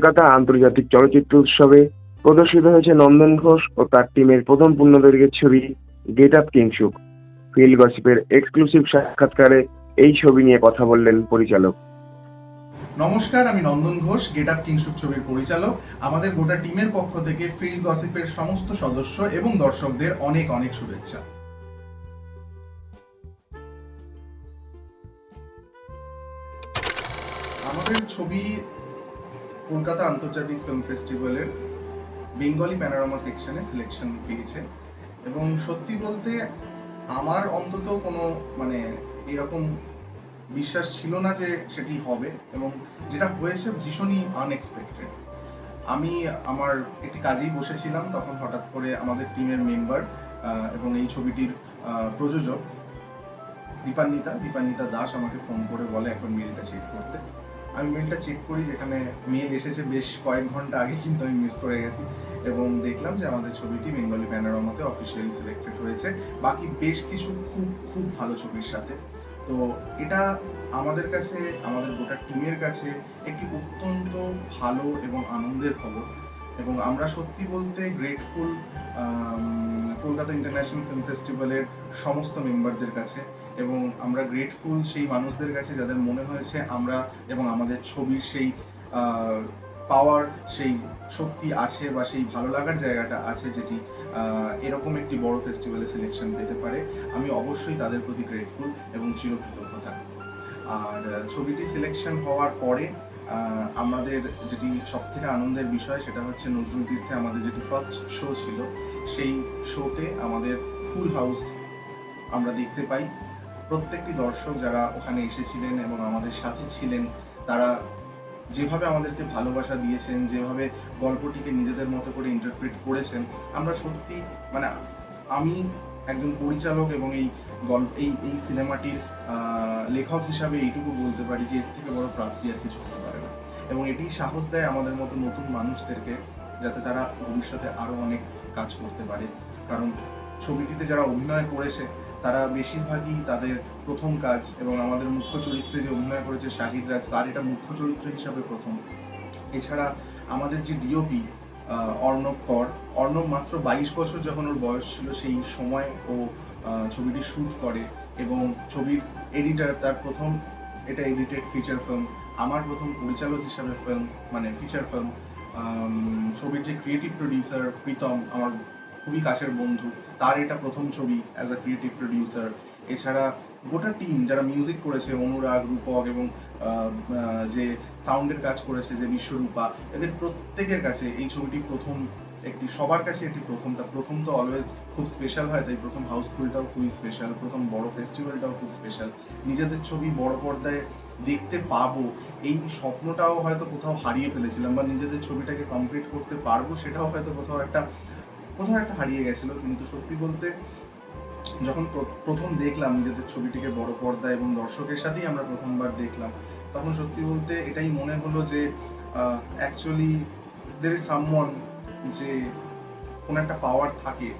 কলকাতা আন্তর্জাতিক চলচ্চিত্র উৎসবে প্রদর্শিত হয়েছে নন্দন ঘোষ ও তার টিমের প্রথম পূর্ণদৈর্ঘ্যের ছবি গেট আপ কিংসুক ফিল গসিপের এক্সক্লুসিভ সাক্ষাৎকারে এই ছবি নিয়ে কথা বললেন পরিচালক। নমস্কার, আমি নন্দন ঘোষ, গেট আপ কিংসুক ছবির পরিচালক। আমাদের গোটা টিমের পক্ষ থেকে ফিল গসিপের সমস্ত সদস্য এবং দর্শকদের অনেক অনেক শুভেচ্ছা। আমাদের ছবি কলকাতা আন্তর্জাতিক ফিল্ম ফেস্টিভ্যালের বেঙ্গলি প্যানোরামা সেকশনে সিলেকশন পেয়েছে। এবং সত্যি বলতে আমার অন্তত কোনো মানে এরকম বিশ্বাস ছিল না যে সেটি হবে এবং যেটা হয়েছে ভীষণই আনএক্সপেক্টেড আমি আমার একটি কাজেই বসেছিলাম, তখন হঠাৎ করে আমাদের টিমের মেম্বার এবং এই ছবিটির প্রযোজক দীপান্বিতা দীপান্বিতা দাস আমাকে ফোন করে বলে, এখন মেলটা চেক করতে। আমি মেলটা চেক করি, যেখানে মেল এসেছে বেশ কয়েক ঘণ্টা আগে, কিন্তু আমি মিস করে গেছি। এবং দেখলাম যে আমাদের ছবিটি বেঙ্গলি প্যানোরামাতে অফিসিয়ালি সিলেক্টেড হয়েছে। বাকি বেশ কিছু খুব খুব ভালো ছবির সাথে। তো এটা আমাদের কাছে, আমাদের গোটা টিমের কাছে একটি অত্যন্ত ভালো এবং আনন্দের খবর। এবং আমরা সত্যি বলতে গ্রেটফুল কলকাতা ইন্টারন্যাশনাল ফিল্ম ফেস্টিভ্যালের সমস্ত মেম্বারদের কাছে। এবং আমরা গ্রেটফুল সেই মানুষদের কাছে যাদের মনে হয়েছে আমরা এবং আমাদের ছবির সেই পাওয়ার সেই শক্তি আছে বা সেই ভালো লাগার জায়গাটা আছে যেটি এরকম একটি বড় ফেস্টিভ্যালে সিলেকশন পেতে পারে, আমি অবশ্যই তাদের প্রতি গ্রেটফুল এবং চিরকৃতজ্ঞ থাকব। আর ছবিটি সিলেকশন হওয়ার পরে আমাদের যেটি সব থেকে আনন্দের বিষয় সেটা হচ্ছে নজরুল তীর্থে আমাদের যেটি ফার্স্ট শো ছিল, সেই শোতে আমাদের ফুল হাউস আমরা দেখতে পাই। প্রত্যেকটি দর্শক যারা ওখানে এসেছিলেন এবং আমাদের সাথে ছিলেন, তারা যেভাবে আমাদেরকে ভালোবাসা দিয়েছেন, যেভাবে গল্পটিকে নিজেদের মতো করে ইন্টারপ্রিট করেছেন, আমরা সত্যি মানে আমি একজন পরিচালক এবং এই গল্প, এই এই সিনেমাটির লেখক হিসাবে এইটুকু বলতে পারি যে এর থেকে বড় প্রাপ্তি আর কিছু হতে পারে না। এবং এটি সাহস দেয় আমাদের মতো নতুন মানুষদেরকে যাতে তারা ভবিষ্যতে আরও অনেক কাজ করতে পারে। কারণ ছবিটিতে যারা অভিনয় করেছে তারা বেশিরভাগই তাদের প্রথম কাজ এবং আমাদের মুখ্য চরিত্রে যে অভিনয় করেছে শাহিদ রাজ, তার এটা মুখ্য চরিত্র হিসাবে প্রথম। এছাড়া আমাদের যে ডিওপি অর্ণব কর, অর্ণব মাত্র বাইশ বছর যখন ওর বয়স ছিল, সেই সময় ও ছবিটি শ্যুট করে এবং ছবির এডিটার তার প্রথম এটা এডিটেড ফিচার ফিল্ম আমার প্রথম পরিচালক হিসাবে ফিল্ম মানে ফিচার ফিল্ম ছবির যে ক্রিয়েটিভ প্রডিউসার প্রীতম, আমার খুবই কাছের বন্ধু তার এটা প্রথম ছবি অ্যাজ আ ক্রিয়েটিভ প্রডিউসার এছাড়া গোটা টিম যারা মিউজিক করেছে, অনুরাগ, রূপক এবং যে সাউন্ডের কাজ করেছে, যে বিশ্বরূপা, এদের প্রত্যেকের কাছে এই ছবিটি প্রথম একটি, সবার কাছে একটি প্রথম। তা প্রথম তো অলওয়েজ খুব স্পেশাল হয়, তাই প্রথম হাউসফুলটাও খুবই স্পেশাল প্রথম বড় ফেস্টিভ্যালটাও খুব স্পেশাল নিজেদের ছবি বড় পর্দায় দেখতে পাবো, এই স্বপ্নটাও হয়তো কোথাও হারিয়ে ফেলেছিলাম বা নিজেদের ছবিটাকে কমপ্লিট করতে পারব, সেটাও হয়তো কোথাও একটা কোথাও একটা হারিয়ে গেছিল, কিন্তু সত্যি বলতে যখন প্রথম দেখলাম নিজেদের ছবিটিকে বড় পর্দা এবং দর্শকের সাথেই আমরা প্রথমবার দেখলাম, তখন সত্যি বলতে এটাই মনে হলো যে অ্যাকচুয়ালি দের ইজ সামওয়ান যে কোনো একটা পাওয়ার থাকে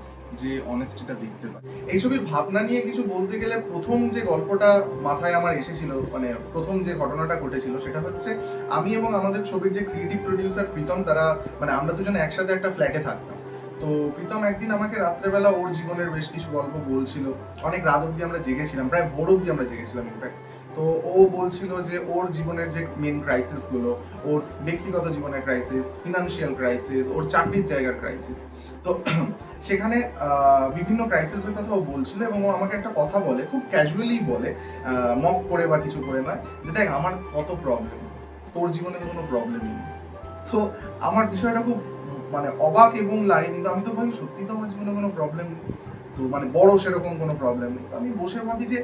যে অনেস্টিটা দেখতে পায়। এই ছবির ভাবনা নিয়ে কিছু বলতে গেলে প্রথম যে গল্পটা মাথায় আমার এসেছিল মানে প্রথম যে ঘটনাটা ঘটেছিল সেটা হচ্ছে আমি এবং আমাদের ছবির যে ক্রিয়েটিভ প্রডিউসার প্রীতম তারা মানে আমরা দুজনে একসাথে একটা ফ্ল্যাটে থাকতাম। তো প্রীতম একদিন আমাকে রাত্রেবেলা ওর জীবনের বেশ কিছু গল্প বলছিল। অনেক রাত অব্দি আমরা জেগেছিলাম, প্রায় ভোর অব্দি আমরা জেগেছিলাম ইনফ্যাক্ট তো ও বলছিল যে ওর জীবনের যে মেন ক্রাইসিসগুলো, ওর ব্যক্তিগত জীবনের ক্রাইসিস ফিনান্সিয়াল ক্রাইসিস ওর চাকরির জায়গার ক্রাইসিস তো সেখানে বিভিন্ন ক্রাইসিসের কথা ও বলছিল এবং ও আমাকে একটা কথা বলে, খুব ক্যাজুয়ালি বলে মক করে বা কিছু করে নয়, যে দেখ, আমার কত প্রবলেম তোর জীবনে তো কোনো প্রবলেমই নেই। তো আমার বিষয়টা খুব মানে অবাক এবং লাগে কিন্তু আমি তো ভাবি সত্যি তো আমার জীবনে কোনো প্রবলেম তো মানে বড় সেরকম কোনো প্রবলেম নেই। আমি বসে ভাবি যে,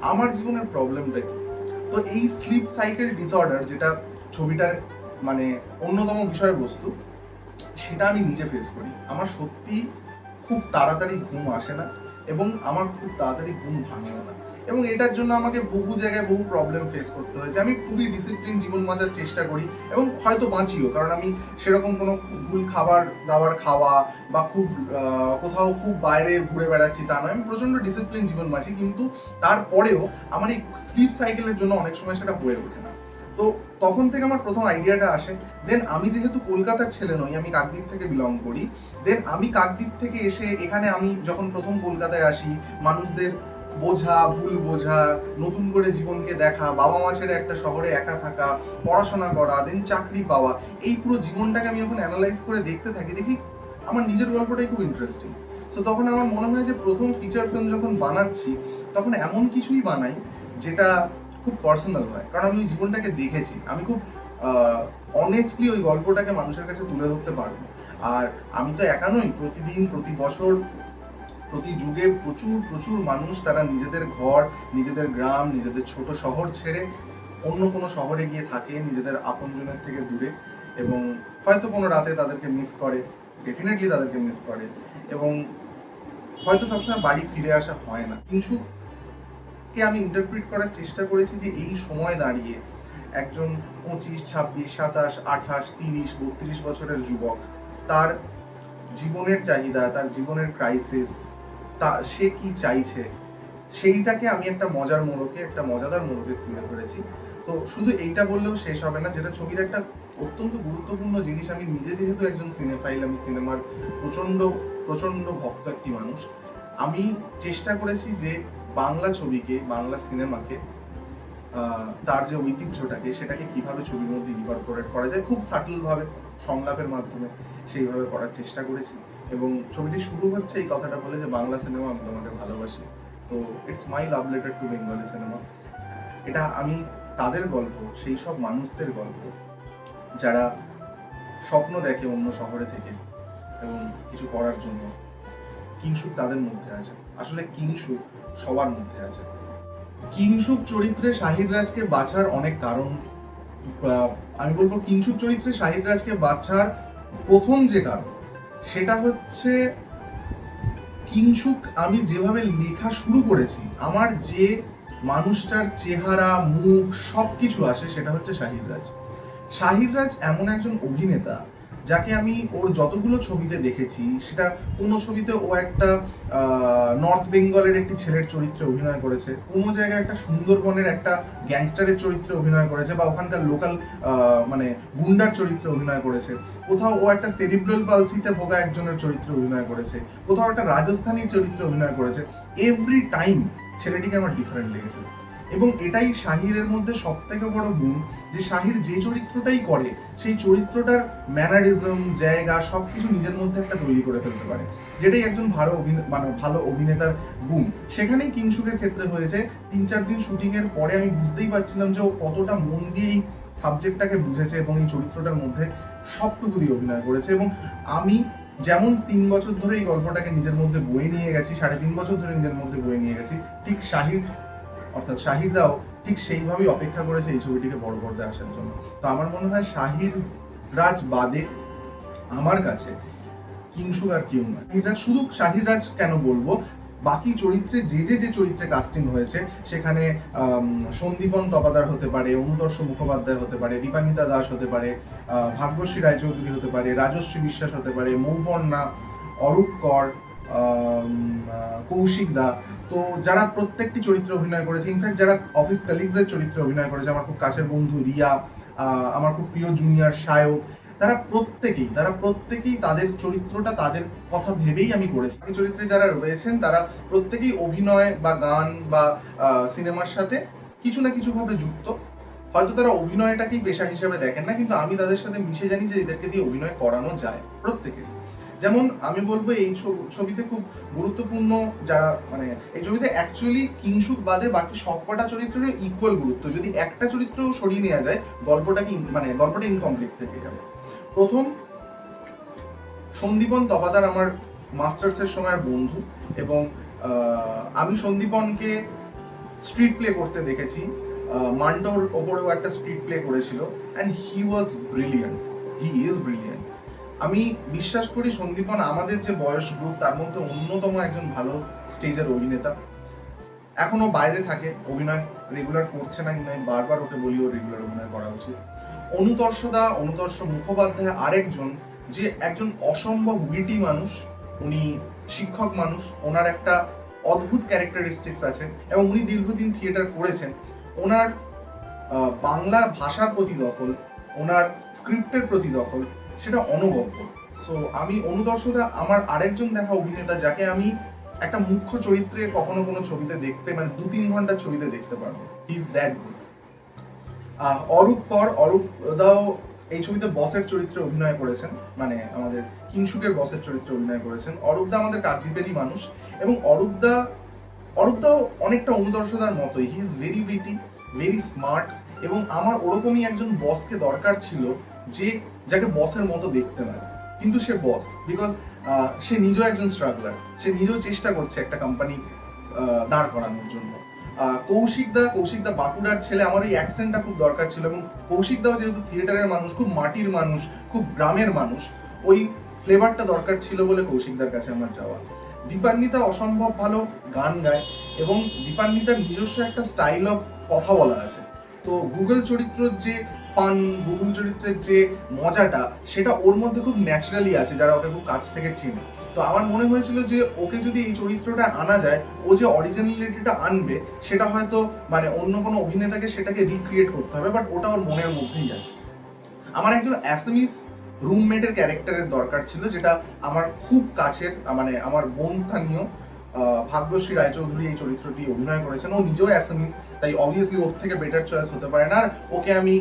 আমার জীবনের প্রবলেমটা কি? তো এই স্লিপ সাইকেল ডিসঅর্ডার যেটা ছবিটার মানে অন্যতম বিষয়বস্তু, সেটা আমি নিজে ফেস করি। আমার সত্যি খুব তাড়াতাড়ি ঘুম আসে না এবং আমার খুব তাড়াতাড়ি ঘুম ভাঙেও না। এবং এটার জন্য আমাকে বহু জায়গায় বহু প্রবলেম ফেস করতে হয়েছে। আমি খুবই ডিসিপ্লিন জীবন বাঁচার চেষ্টা করি এবং হয়তো বাঁচিও, কারণ আমি সেরকম কোনো ভুল খাবার দাবার খাওয়া বা খুব কোথাও খুব বাইরে ঘুরে বেড়াচ্ছি তা নয়। আমি প্রচণ্ড ডিসিপ্লিন জীবন বাঁচি, কিন্তু তারপরেও আমার এই স্লিপ সাইকেলের জন্য অনেক সময় সেটা হয়ে ওঠে না। তো তখন থেকে আমার প্রথম আইডিয়াটা আসে দেন আমি যেহেতু কলকাতার ছেলে নই, আমি কাকদ্বীপ থেকে বিলং করি দেন আমি কাকদ্বীপ থেকে এসে এখানে আমি যখন প্রথম কলকাতায় আসি, মানুষদের বোঝা, ভুল বোঝা, নতুন করে জীবনকে দেখা, বাবা মা ছেড়ে একটা শহরে একা থাকা, পড়াশোনা করা দেন চাকরি পাওয়া, এই পুরো জীবনটাকে আমি যখন অ্যানালাইজ করে দেখতে থাকি, দেখি আমার নিজের গল্পটাই খুব ইন্টারেস্টিং সো তখন আমার মনে হয় যে প্রথম ফিচার ফিল্ম যখন বানাচ্ছি, তখন এমন কিছুই বানাই যেটা খুব পার্সোনাল হয়। কারণ আমি ওই জীবনটাকে দেখেছি। আমি খুব অনেস্টলি ওই গল্পটাকে মানুষের কাছে তুলে ধরতে পারব। আর আমি তো একা নই, প্রতিদিন, প্রতি বছর প্রতি যুগে প্রচুর প্রচুর মানুষ তারা নিজেদের ঘর, নিজেদের গ্রাম, নিজেদের ছোট শহর ছেড়ে অন্য কোনো শহরে গিয়ে থাকে, নিজেদের আপনজনের থেকে দূরে এবং হয়তো কোনো রাতে তাদেরকে মিস করে ডেফিনেটলি তাদেরকে মিস করে এবং হয়তো সবসময় বাড়ি ফিরে আসা হয় না। কিন্তু কে আমি ইন্টারপ্রিট করার চেষ্টা করেছি যে এই সময় দাঁড়িয়ে একজন পঁচিশ, ছাব্বিশ, সাতাশ, আঠাশ, তিরিশ, বত্রিশ বছরের যুবক তার জীবনের চাহিদা, তার জীবনের ক্রাইসিস তা সে কি চাইছে? সেইটাকে আমি একটা মজার মোড়কে, একটা মজাদার মোড়কে তুলে ধরেছি। তো শুধু এইটা বললেও শেষ হবে না, যেটা ছবির একটা অত্যন্ত গুরুত্বপূর্ণ জিনিস। আমি নিজে যেহেতু একজন সিনেফাইল আমি সিনেমার প্রচণ্ড প্রচণ্ড ভক্ত একটি মানুষ। আমি চেষ্টা করেছি যে বাংলা ছবিকে, বাংলা সিনেমাকে তার যে ঐতিহ্যটাকে, সেটাকে কীভাবে ছবির মধ্যে ইনকর্পোরেট করা যায়, খুব সাটল ভাবে, সংলাপের মাধ্যমে সেইভাবে করার চেষ্টা করেছি। এবং ছবিটি শুরু হচ্ছে এই কথাটা বলে যে বাংলা সিনেমা আমি তোমাকে ভালোবাসি। তো it's my love letter to Bengali cinema এটা আমি তাদের গল্প, সেই সব মানুষদের গল্প, যারা স্বপ্ন দেখে অন্য শহরে থেকে এবং কিছু করার জন্য কিংসুক তাদের মধ্যে আছে। আসলে কিংসুক সবার মধ্যে আছে। কিংসুক চরিত্রে শাহির রাজকে বাছার অনেক কারণ আমি বলব কিংসুক চরিত্রে শাহির রাজকে বাছার প্রথম যে কারণ সেটা হচ্ছে কিংসুক, আমি যেভাবে লেখা শুরু করেছি, আমার যে মানুষটার চেহারা, মুখ সব কিছু আসে সেটা হচ্ছে শাহির রাজ রাজ এমন একজন অভিনেতা যাকে আমি ওর যতগুলো ছবিতে দেখেছি, সেটা কোনো ছবিতে ও একটা নর্থ বেঙ্গলের একটি ছেলের চরিত্রে অভিনয় করেছে, কোনো জায়গায় একটা সুন্দরবনের একটা গ্যাংস্টারের চরিত্রে অভিনয় করেছে বা ওখানকার লোকাল মানে গুন্ডার চরিত্রে অভিনয় করেছে। কোথাও ও একটা সেরিব্রাল পালসিতে ভোগা একজনের চরিত্রে অভিনয় করেছে, কোথাও একটা রাজস্থানী চরিত্রে অভিনয় করেছে। এভরি টাইম ছেলেটিকে আমার ডিফারেন্ট লেগেছে। এবং এটাই শাহিরের মধ্যে সব থেকে বড় গুণ, যে শাহির যে চরিত্রটাই করে, সেই চরিত্রটার ম্যানারিজম জায়গা সবকিছু নিজের মধ্যে একটা তৈরি করে ফেলতে পারে। যেটাই একজন ভালো মানে ভালো অভিনেতার গুণ। সেখানেই কিংসুকের ক্ষেত্রে হয়েছে। তিন চার দিন শুটিং এর পরে আমি বুঝতেই পারছিলাম যে ও কতটা মন দিয়ে এই সাবজেক্টটাকে বুঝেছে এবং এই চরিত্রটার মধ্যে সবটুকু দিয়ে অভিনয় করেছে। এবং আমি যেমন তিন বছর ধরে এই গল্পটাকে নিজের মধ্যে বয়ে নিয়ে গেছি, সাড়ে তিন বছর ধরে নিজের মধ্যে বয়ে নিয়ে গেছি, ঠিক শাহির অর্থাৎ শাহিরদাও ঠিক সেইভাবেই অপেক্ষা করেছে এই ছবিটিকে বড় পর্দায় আসার জন্য। তো আমার মনে হয় শাহির রাজ বাদে আমার কাছে কিংসুক আর কেউ নয় রাজ শুধু শাহির রাজ কেন বলব? বাকি চরিত্রে যে যে যে চরিত্রে কাস্টিং হয়েছে, সেখানে সন্দীপন তপাদার হতে পারে, অনুদর্শ মুখোপাধ্যায় হতে পারে, দীপান্বিতা দাস হতে পারে ভাগ্যশ্রী রায়চৌধুরী হতে পারে, রাজশ্রী বিশ্বাস হতে পারে মৌপর্ণা অরূপ কর কৌশিক দা তো যারা প্রত্যেকটি চরিত্রে অভিনয় করেছে ইনফ্যাক্ট যারা অফিস কালিগসের চরিত্রে অভিনয় করেছে, আমার খুব কাছের বন্ধু রিয়া আমার খুব প্রিয় জুনিয়র সায়ক, তারা প্রত্যেকেই তারা প্রত্যেকেই তাদের চরিত্রটা তাদের কথা ভেবেই আমি করেছি। এই চরিত্রে যারা রয়েছেন, তারা প্রত্যেকেই অভিনয় বা গান বা সিনেমার সাথে কিছু না কিছু ভাবে যুক্ত। হয়তো তারা অভিনয়টাকেই পেশা হিসেবে দেখেন না, কিন্তু আমি তাদের সাথে মিশে জানি যে এদেরকে দিয়ে অভিনয় করানো যায় প্রত্যেকের যেমন আমি বলব এই ছবিতে খুব গুরুত্বপূর্ণ যারা মানে এই ছবিতে অ্যাকচুয়ালি কিংসুক বাদে বাকি সবকটা চরিত্রের ইকুয়াল গুরুত্ব। যদি একটা চরিত্র সরিয়ে নেওয়া যায় গল্পটাকে ইন- মানে গল্পটা ইনকমপ্লিট থেকে যাবে। প্রথম, সন্দীপন তপাদার আমার মাস্টার্সের সময়ের বন্ধু এবং আমি সন্দীপনকে স্ট্রিট প্লে করতে দেখেছি। মান্টোর ওপরেও একটা স্ট্রিট প্লে করেছিল। And he was brilliant he is brilliant আমি বিশ্বাস করি সন্দীপন আমাদের যে বয়স গ্রুপ তার মধ্যে অন্যতম একজন ভালো স্টেজের অভিনেতা। এখনও বাইরে থাকে, অভিনয় রেগুলার করছে না, কিন্তু আমি বারবার ওকে বলি ও রেগুলার অভিনয় করা উচিত। অনুতর্ষদা, অনুতর্ষ মুখোপাধ্যায় আরেকজন, যে একজন অসম্ভব উইটি মানুষ, উনি শিক্ষক মানুষ, ওনার একটা অদ্ভুত ক্যারেক্টারিস্টিক্স আছে, এবং উনি দীর্ঘদিন থিয়েটার করেছেন। ওনার বাংলা ভাষার প্রতি দখল, ওনার স্ক্রিপ্টের প্রতি দখল সেটা অনবদ্য সো আমি অনুদর্শদা আমার আরেকজন দেখা অভিনেতা যাকে আমি একটা মুখ্য চরিত্রে কখনো কোনো ছবিতে দেখতে মানে দু তিন ঘণ্টা ছবিতে দেখতে পারব। ইজ দ্যাট গুড অরূপ কর, অরূপ দাও এই ছবিতে বসের চরিত্রে অভিনয় করেছেন মানে আমাদের কিংসুকের বসের চরিত্রে অভিনয় করেছেন। অরূপদা আমাদের কাকদ্বীপেরই মানুষ এবং অরূপদা অরূপদাও অনেকটা অনুদর্শদার মতোই। He is very pretty very smart এবং আমার ওরকমই একজন বসকে দরকার ছিল যে যাকে বসের মতো দেখতে না কিন্তু সে বস বিকজ সে নিজেও একজন স্ট্রাগলার সে নিজেও চেষ্টা করছে একটা কোম্পানি দাঁড় করানোর জন্য। আহ, কৌশিক দা কৌশিক দা বাঁকুড়ার ছেলে আমার ওই অ্যাকসেন্টটা খুব দরকার ছিল এবং কৌশিক দাও যেহেতু থিয়েটারের মানুষ খুব মাটির মানুষ খুব গ্রামের মানুষ ওই ফ্লেভারটা দরকার ছিল বলে কৌশিকদার কাছে আমার যাওয়া। দীপান্বিতা অসম্ভব ভালো গান গায় এবং দীপান্বিতার নিজস্ব একটা স্টাইল অফ কথা বলা আছে। তো গুগল চরিত্রের যে পান গুগল চরিত্রের যে মজাটা, সেটা ওর মধ্যে খুব ন্যাচারালি আছে, যারা ওকে খুব কাছ থেকে চেনে। তো আমার মনে হয়েছিল যে ওকে যদি এই চরিত্রটা আনা যায়, ও যে অরিজিনালিটিটা আনবে, সেটা হয়তো মানে অন্য কোনো অভিনেতাকে সেটাকে রিক্রিয়েট করতে হবে বাট ওটা ওর মনের মধ্যেই আছে। আমার একজন অ্যাসামিস রুমমেটের ক্যারেক্টারের দরকার ছিল, যেটা আমার খুব কাছের মানে আমার বোন স্থানীয় ভাগ্যশ্রী রায়চৌধুরী এই চরিত্রটি অভিনয় করেছেন। ও নিজেও অ্যাসামিস তাই অবভিয়াসলি ওর থেকে বেটার চয়েস হতে পারে না। আর ওকে আমি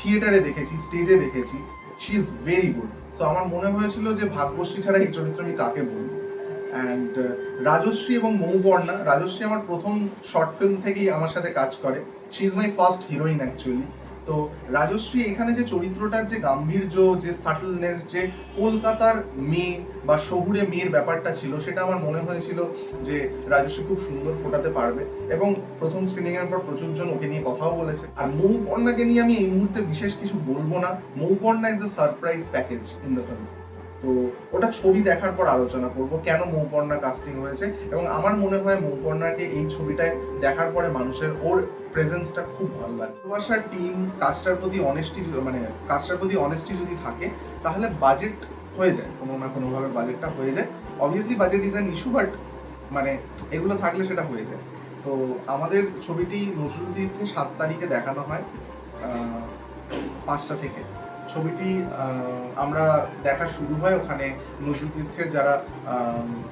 থিয়েটারে দেখেছি, স্টেজে দেখেছি। She is very good so আমার মনে হয়েছিল যে ভাগ্যশ্রী ছাড়া এই চরিত্র আমি কাকে বলি অ্যান্ড রাজশ্রী এবং মৌ বর্ণা রাজশ্রী আমার প্রথম শর্ট ফিল্ম থেকেই আমার সাথে কাজ করে। She is my first heroine actually তো রাজশ্রী, এখানে যে চরিত্রটার যে গাম্ভীর্য, যে সাটলনেস যে কলকাতার মেয়ে বা শহুরে মেয়ের ব্যাপারটা ছিল, সেটা আমার মনে হয়েছিল যে রাজশ্রী খুব সুন্দর ফোটাতে পারবে এবং প্রথম স্ক্রিনিংয়ের পর প্রচুর জন ওকে নিয়ে কথাও বলেছে। আর মৌপর্ণাকে নিয়ে আমি এই মুহূর্তে বিশেষ কিছু বলব না। Mouparna is the surprise package in the film তো ওটা ছবি দেখার পর আলোচনা করব, কেন মৌপর্ণা কাস্টিং হয়েছে? এবং আমার মনে হয় মৌপর্ণাকে এই ছবিটায় দেখার পরে মানুষের ওর প্রেজেন্সটা খুব ভালো লাগে। ভালোবাসার টিম কাজটার প্রতি অনেস্টি মানে কাজটার প্রতি অনেস্টি যদি থাকে, তাহলে বাজেট হয়ে যায়। কোনো না কোনোভাবে বাজেটটা হয়ে যায়। Obviously budget is an issue but মানে এগুলো থাকলে সেটা হয়ে যায়। তো আমাদের ছবিটি নজরুল তীর্থে সাত তারিখে দেখানো হয় পাঁচটা থেকে। ছবিটি আমরা দেখা শুরু হয় ওখানে নজরুল তীর্থের যারা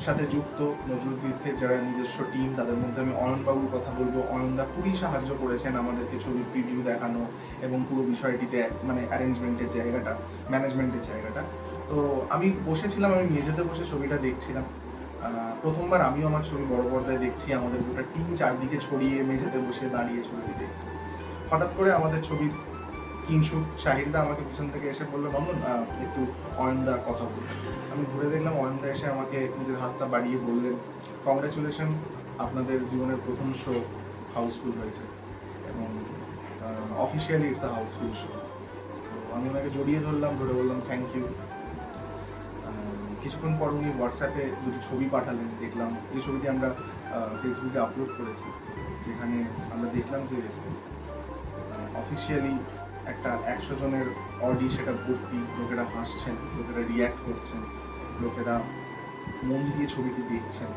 সাথে যুক্ত, নজরুল তীর্থের যারা নিজস্ব টিম তাদের মধ্যে আমি অয়নবাবুর কথা বলব। অয়নদা খুবই সাহায্য করেছেন আমাদেরকে ছবির প্রিভিউ দেখানো এবং পুরো বিষয়টিতে মানে অ্যারেঞ্জমেন্টের জায়গাটা ম্যানেজমেন্টের জায়গাটা। তো আমি বসেছিলাম, আমি মেঝেতে বসে ছবিটা দেখছিলাম। প্রথমবার আমিও আমার ছবি বড় পর্দায় দেখছি, আমাদের গোটা টিম চারদিকে ছড়িয়ে মেঝেতে বসে দাঁড়িয়ে ছবিটি দেখছি। হঠাৎ করে আমাদের ছবি কিংসু শাহিরদা আমাকে পিছন থেকে এসে বলল নন্দন একটু অয়নদা কথা বল। আমি ঘুরে দেখলাম, অয়নদা এসে আমাকে নিজের হাতটা বাড়িয়ে বললেন কংগ্রেচুলেশন আপনাদের জীবনের প্রথম শো হাউসফুল হয়েছে এবং officially it's a housefull show আমি ওনাকে জড়িয়ে ধরলাম, ধরে বললাম থ্যাংক ইউ কিছুক্ষণ পর উনি হোয়াটসঅ্যাপে দুটি ছবি পাঠালেন, দেখলাম। যে ছবিটি আমরা ফেসবুকে আপলোড করেছি, যেখানে আমরা দেখলাম যে অফিসিয়ালি একটা একশো জনের অডি সেটা ভর্তি, লোকেরা হাসছেন, লোকেরা রিয়্যাক্ট করছেন, লোকেরা মন দিয়ে ছবিটি দেখছেন।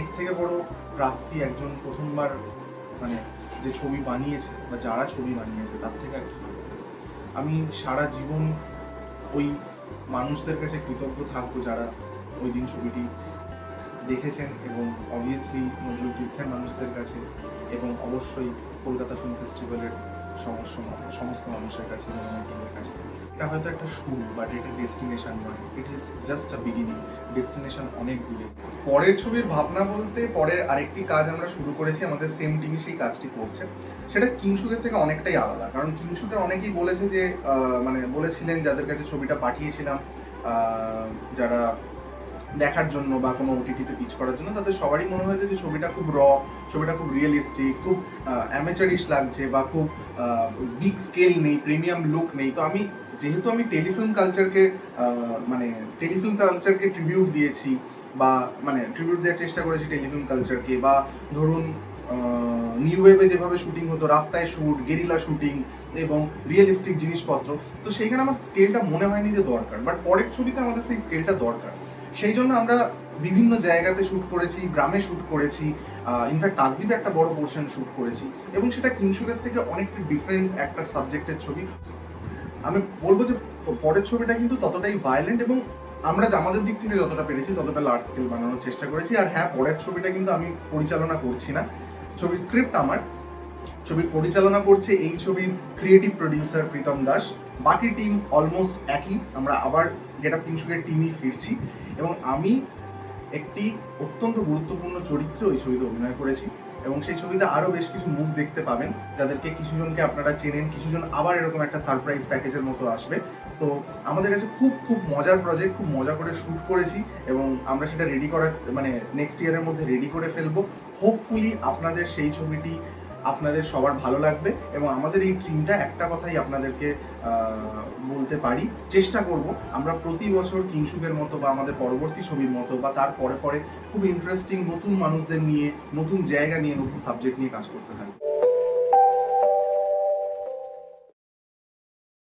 এর থেকে বড় প্রাপ্তি একজন প্রথমবার মানে যে ছবি বানিয়েছে বা যারা ছবি বানিয়েছে, তার থেকে আর কি। আমি সারা জীবন ওই মানুষদের কাছে কৃতজ্ঞ থাকব যারা ওই দিন ছবিটি দেখেছেন এবং অবভিয়াসলি নজরুল তীর্থের মানুষদের কাছে এবং অবশ্যই কলকাতা ফিল্ম ফেস্টিভ্যালের সমস্ত মানুষের কাছে এবং কাছে। এটা হয়তো একটা শুরু বাট এটা ডেস্টিনেশন নয়। It is just a beginning destination অনেক দূরে। পরের ছবির ভাবনা বলতে পরের আরেকটি কাজ আমরা শুরু করেছি, আমাদের সেম টিমই সেই কাজটি করছে। সেটা কিংসুকের থেকে অনেকটাই আলাদা। কারণ কিংসুকে অনেকেই বলেছে যে মানে বলেছিলেন যাদের কাছে ছবিটা পাঠিয়েছিলাম যারা দেখার জন্য বা কোনো ওটিটিতে পিচ করার জন্য তাদের সবারই মনে হয়েছে যে ছবিটা খুব র ছবিটা খুব রিয়েলিস্টিক খুব অ্যামেচারিশ লাগছে বা খুব বিগ স্কেল নেই প্রিমিয়াম লুক নেই। তো আমি, যেহেতু আমি টেলিফিল্ম কালচারকে মানে টেলিফিল্ম কালচারকে ট্রিবিউট দিয়েছি বা মানে ট্রিবিউট দেওয়ার চেষ্টা করেছি টেলিফিল্ম কালচারকে বা ধরুন নিউ ওয়েভে যেভাবে শুটিং হতো, রাস্তায় শুট গেরিলা শুটিং এবং রিয়েলিস্টিক জিনিসপত্র, তো সেইখানে আমার স্কেলটা মনে হয়নি যে দরকার। বাট পরের ছবিতে আমাদের সেই স্কেলটা দরকার। সেই জন্য আমরা বিভিন্ন জায়গাতে শ্যুট করেছি, গ্রামে শ্যুট করেছি ইনফ্যাক্ট কাকদ্বীপে একটা বড় পোর্শন শ্যুট করেছি এবং সেটা কিংশুকের থেকে অনেকটা ডিফারেন্ট একটা সাবজেক্টের ছবি। আমি বলব যে পরের ছবিটা কিন্তু ততটাই ভায়োলেন্ট এবং আমরা আমাদের দিক থেকে যতটা পেরেছি, ততটা লার্জ স্কেল বানানোর চেষ্টা করেছি। আর হ্যাঁ পরের ছবিটা কিন্তু আমি পরিচালনা করছি না। ছবির স্ক্রিপ্ট আমার। ছবির পরিচালনা করছে এই ছবির ক্রিয়েটিভ প্রডিউসার প্রীতম দাস। বাকি টিম অলমোস্ট একই। আমরা আবার গেট আপ কিংশুকের টিমই ফিরছি। এবং আমি একটি অত্যন্ত গুরুত্বপূর্ণ চরিত্রে ওই ছবিতে অভিনয় করেছি এবং সেই ছবিতে আরও বেশ কিছু মুখ দেখতে পাবেন, যাদেরকে কিছুজনকে আপনারা চেনেন, কিছুজন আবার এরকম একটা সারপ্রাইজ প্যাকেজের মতো আসবে। তো আমাদের কাছে খুব খুব মজার প্রজেক্ট খুব মজা করে শ্যুট করেছি এবং আমরা সেটা রেডি করার মানে নেক্সট ইয়ারের মধ্যে রেডি করে ফেলব। হোপফুলি আপনাদের সেই ছবিটি আপনাদের সবার ভালো লাগবে এবং আমাদের এই টিমটা একটা কথাই আপনাদেরকে বলতে পারি। চেষ্টা করব, আমরা প্রতি বছর কিংসুকের মতো বা আমাদের পরবর্তী ছবির মতো বা তার পরে পরে খুব ইন্টারেস্টিং নতুন মানুষদের নিয়ে, নতুন জায়গা নিয়ে, নতুন সাবজেক্ট নিয়ে কাজ করতে থাকব